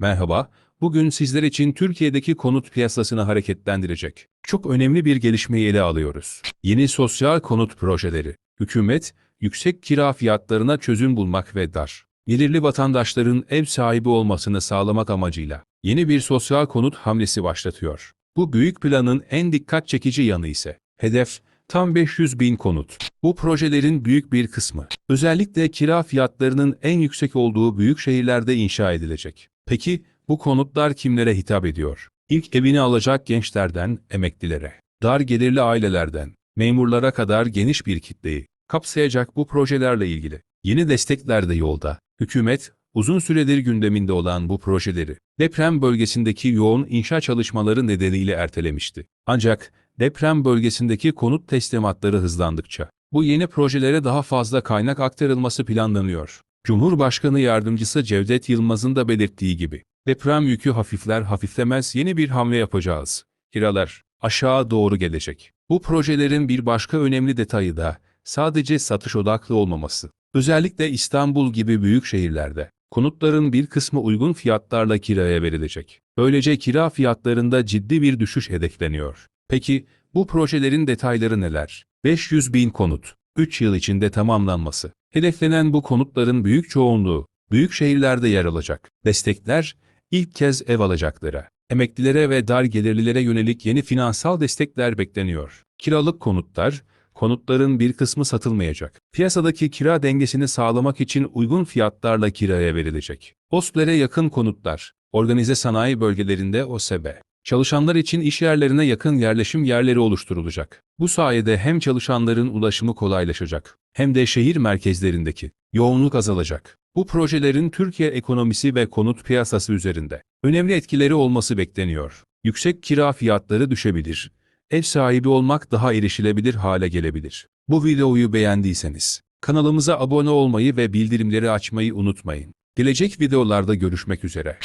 Merhaba, bugün sizler için Türkiye'deki konut piyasasını hareketlendirecek çok önemli bir gelişmeyi ele alıyoruz. Yeni sosyal konut projeleri. Hükümet, yüksek kira fiyatlarına çözüm bulmak ve dar, gelirli vatandaşların ev sahibi olmasını sağlamak amacıyla yeni bir sosyal konut hamlesi başlatıyor. Bu büyük planın en dikkat çekici yanı ise hedef tam 500 bin konut. Bu projelerin büyük bir kısmı özellikle kira fiyatlarının en yüksek olduğu büyük şehirlerde inşa edilecek. Peki bu konutlar kimlere hitap ediyor? İlk evini alacak gençlerden emeklilere, dar gelirli ailelerden, memurlara kadar geniş bir kitleyi kapsayacak bu projelerle ilgili yeni destekler de yolda. Hükümet, uzun süredir gündeminde olan bu projeleri deprem bölgesindeki yoğun inşa çalışmaları nedeniyle ertelemişti. Ancak deprem bölgesindeki konut teslimatları hızlandıkça bu yeni projelere daha fazla kaynak aktarılması planlanıyor. Cumhurbaşkanı Yardımcısı Cevdet Yılmaz'ın da belirttiği gibi, deprem yükü hafifler hafiflemez yeni bir hamle yapacağız. Kiralar aşağı doğru gelecek. Bu projelerin bir başka önemli detayı da sadece satış odaklı olmaması. Özellikle İstanbul gibi büyük şehirlerde konutların bir kısmı uygun fiyatlarla kiraya verilecek. Böylece kira fiyatlarında ciddi bir düşüş hedefleniyor. Peki bu projelerin detayları neler? 500 bin konut, 3 yıl içinde tamamlanması. Hedeflenen bu konutların büyük çoğunluğu büyük şehirlerde yer alacak. Destekler ilk kez ev alacaklara, emeklilere ve dar gelirlilere yönelik yeni finansal destekler bekleniyor. Kiralık konutlar, konutların bir kısmı satılmayacak. Piyasadaki kira dengesini sağlamak için uygun fiyatlarla kiraya verilecek. OSB'lere yakın konutlar, organize sanayi bölgelerinde OSB, Çalışanlar için iş yerlerine yakın yerleşim yerleri oluşturulacak. Bu sayede hem çalışanların ulaşımı kolaylaşacak hem de şehir merkezlerindeki yoğunluk azalacak. Bu projelerin Türkiye ekonomisi ve konut piyasası üzerinde önemli etkileri olması bekleniyor. Yüksek kira fiyatları düşebilir, ev sahibi olmak daha erişilebilir hale gelebilir. Bu videoyu beğendiyseniz kanalımıza abone olmayı ve bildirimleri açmayı unutmayın. Gelecek videolarda görüşmek üzere.